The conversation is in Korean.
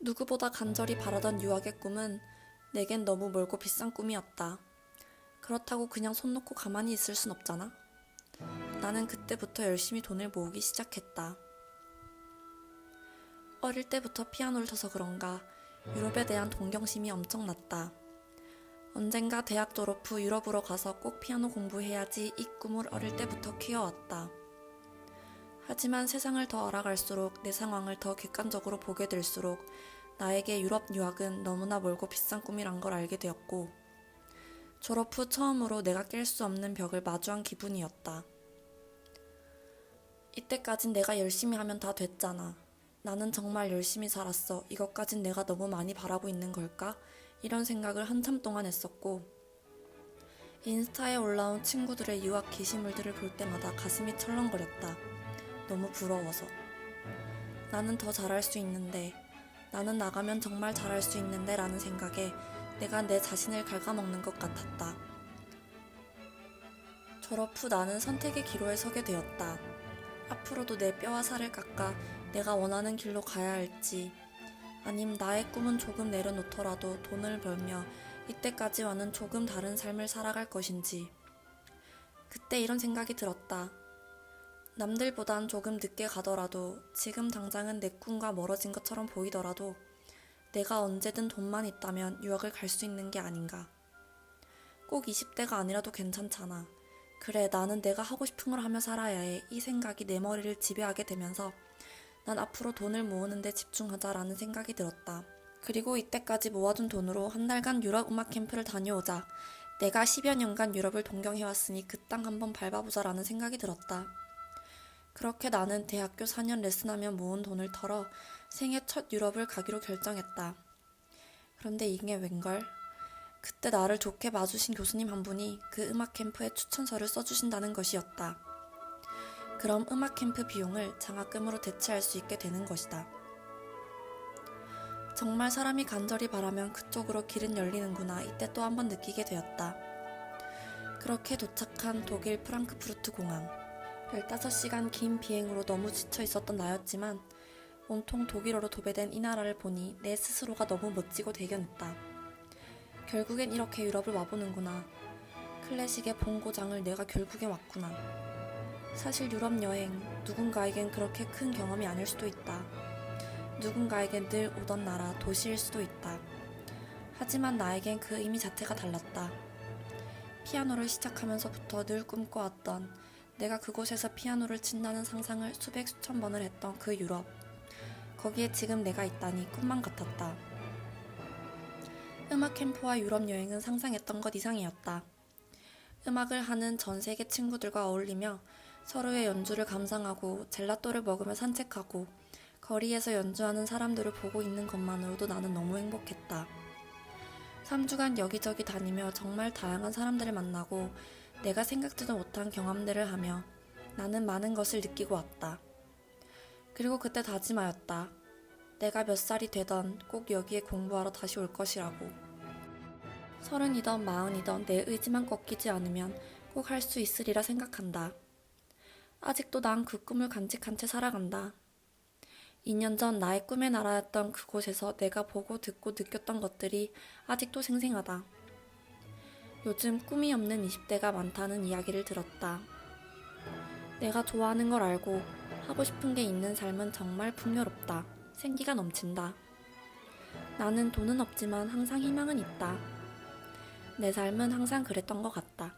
누구보다 간절히 바라던 유학의 꿈은 내겐 너무 멀고 비싼 꿈이었다. 그렇다고 그냥 손 놓고 가만히 있을 순 없잖아. 나는 그때부터 열심히 돈을 모으기 시작했다. 어릴 때부터 피아노를 쳐서 그런가 유럽에 대한 동경심이 엄청났다. 언젠가 대학 졸업 후 유럽으로 가서 꼭 피아노 공부해야지 이 꿈을 어릴 때부터 키워왔다. 하지만 세상을 더 알아갈수록 내 상황을 더 객관적으로 보게 될수록 나에게 유럽 유학은 너무나 멀고 비싼 꿈이란 걸 알게 되었고 졸업 후 처음으로 내가 깰 수 없는 벽을 마주한 기분이었다. 이때까진 내가 열심히 하면 다 됐잖아. 나는 정말 열심히 살았어. 이것까진 내가 너무 많이 바라고 있는 걸까? 이런 생각을 한참 동안 했었고 인스타에 올라온 친구들의 유학 게시물들을 볼 때마다 가슴이 철렁거렸다. 너무 부러워서. 나는 더 잘할 수 있는데, 나는 나가면 정말 잘할 수 있는데 라는 생각에 내가 내 자신을 갉아먹는 것 같았다. 졸업 후 나는 선택의 기로에 서게 되었다. 앞으로도 내 뼈와 살을 깎아 내가 원하는 길로 가야 할지, 아님 나의 꿈은 조금 내려놓더라도 돈을 벌며 이때까지와는 조금 다른 삶을 살아갈 것인지. 그때 이런 생각이 들었다. 남들보단 조금 늦게 가더라도 지금 당장은 내 꿈과 멀어진 것처럼 보이더라도 내가 언제든 돈만 있다면 유학을 갈 수 있는 게 아닌가. 꼭 20대가 아니라도 괜찮잖아. 그래, 나는 내가 하고 싶은 걸 하며 살아야 해. 이 생각이 내 머리를 지배하게 되면서 난 앞으로 돈을 모으는데 집중하자라는 생각이 들었다. 그리고 이때까지 모아둔 돈으로 한 달간 유럽 음악 캠프를 다녀오자. 내가 10여 년간 유럽을 동경해왔으니 그 땅 한번 밟아보자라는 생각이 들었다. 그렇게 나는 대학교 4년 레슨하며 모은 돈을 털어 생애 첫 유럽을 가기로 결정했다. 그런데 이게 웬걸? 그때 나를 좋게 봐주신 교수님 한 분이 그 음악 캠프에 추천서를 써주신다는 것이었다. 그럼 음악 캠프 비용을 장학금으로 대체할 수 있게 되는 것이다. 정말 사람이 간절히 바라면 그쪽으로 길은 열리는구나 이때 또 한 번 느끼게 되었다. 그렇게 도착한 독일 프랑크푸르트 공항. 15시간 긴 비행으로 너무 지쳐 있었던 나였지만 온통 독일어로 도배된 이 나라를 보니 내 스스로가 너무 멋지고 대견했다. 결국엔 이렇게 유럽을 와보는구나. 클래식의 본고장을 내가 결국엔 왔구나. 사실 유럽 여행 누군가에겐 그렇게 큰 경험이 아닐 수도 있다. 누군가에겐 늘 오던 나라 도시일 수도 있다. 하지만 나에겐 그 의미 자체가 달랐다. 피아노를 시작하면서부터 늘 꿈꿔왔던 내가 그곳에서 피아노를 친다는 상상을 수백 수천 번을 했던 그 유럽. 거기에 지금 내가 있다니 꿈만 같았다. 음악 캠프와 유럽 여행은 상상했던 것 이상이었다. 음악을 하는 전 세계 친구들과 어울리며 서로의 연주를 감상하고 젤라또를 먹으며 산책하고 거리에서 연주하는 사람들을 보고 있는 것만으로도 나는 너무 행복했다. 3주간 여기저기 다니며 정말 다양한 사람들을 만나고 내가 생각지도 못한 경험들을 하며 나는 많은 것을 느끼고 왔다. 그리고 그때 다짐하였다. 내가 몇 살이 되던 꼭 여기에 공부하러 다시 올 것이라고. 서른이던 마흔이던 내 의지만 꺾이지 않으면 꼭 할 수 있으리라 생각한다. 아직도 난 그 꿈을 간직한 채 살아간다. 2년 전 나의 꿈의 나라였던 그곳에서 내가 보고 듣고 느꼈던 것들이 아직도 생생하다. 요즘 꿈이 없는 20대가 많다는 이야기를 들었다. 내가 좋아하는 걸 알고 하고 싶은 게 있는 삶은 정말 풍요롭다. 생기가 넘친다. 나는 돈은 없지만 항상 희망은 있다. 내 삶은 항상 그랬던 것 같다.